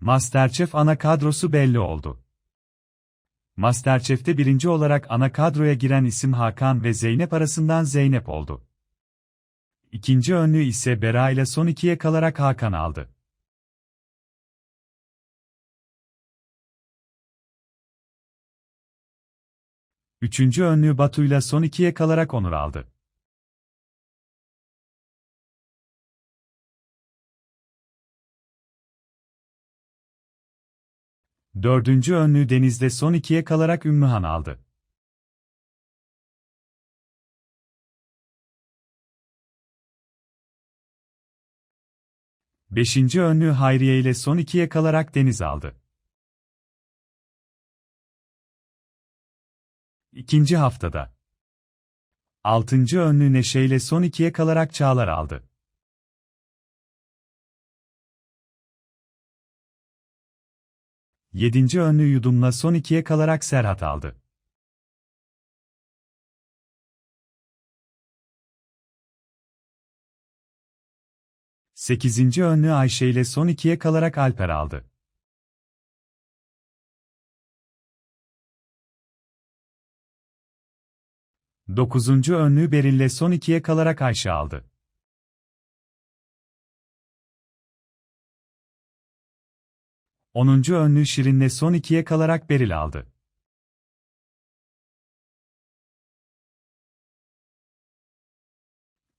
Masterchef ana kadrosu belli oldu. Masterchef'te birinci olarak ana kadroya giren isim Hakan ve Zeynep arasından Zeynep oldu. İkinci önlüğü ise Bera ile son ikiye kalarak Hakan aldı. Üçüncü önlüğü Batu'yla son ikiye kalarak Onur aldı. Dördüncü önlüğü Deniz'de son ikiye kalarak Ümmühan aldı. Beşinci önlüğü Hayriye ile son ikiye kalarak Deniz aldı. İkinci haftada. Altıncı önlüğü Neşe ile son ikiye kalarak Çağlar aldı. Yedinci önlüğü Yudum'la son ikiye kalarak Serhat aldı. Sekizinci önlüğü Ayşe ile son ikiye kalarak Alper aldı. Dokuzuncu önlüğü Beril'le son ikiye kalarak Ayşe aldı. Onuncu önlüğü Şirin'le son ikiye kalarak Beril aldı.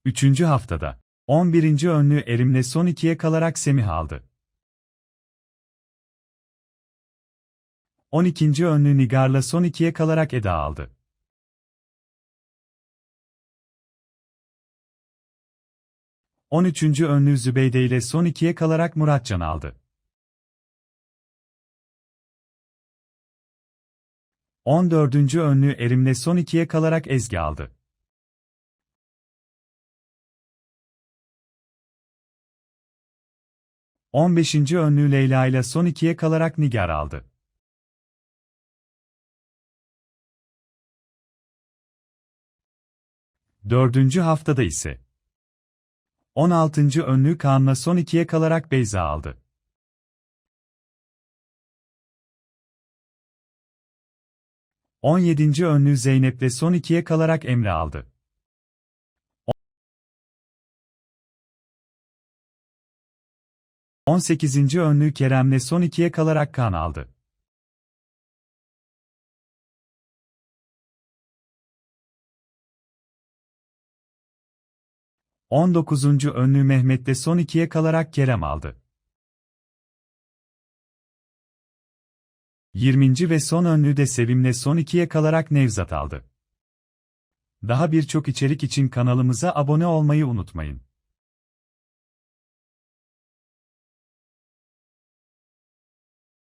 Üçüncü haftada. 11. önlüğü Erim'le son ikiye kalarak Semih aldı. 12. önlüğü Nigar'la son ikiye kalarak Eda aldı. 13. önlüğü Zübeyde ile son ikiye kalarak Muratcan aldı. 14. önlüğü Erim'le son ikiye kalarak Ezgi aldı. 15. önlüğü Leyla ile son ikiye kalarak Nigar aldı. Dördüncü haftada ise 16. önlüğü Kaan'la son ikiye kalarak Beyza aldı. On yedinci önlüğü Zeynep'le son ikiye kalarak Emre aldı. 18. önlüğü Kerem'le son ikiye kalarak kan aldı. On dokuzuncu önlüğü Mehmet'te son ikiye kalarak Kerem aldı. 20. ve son önlüğü de Sevim'le son ikiye kalarak Nevzat aldı. Daha birçok içerik için kanalımıza abone olmayı unutmayın.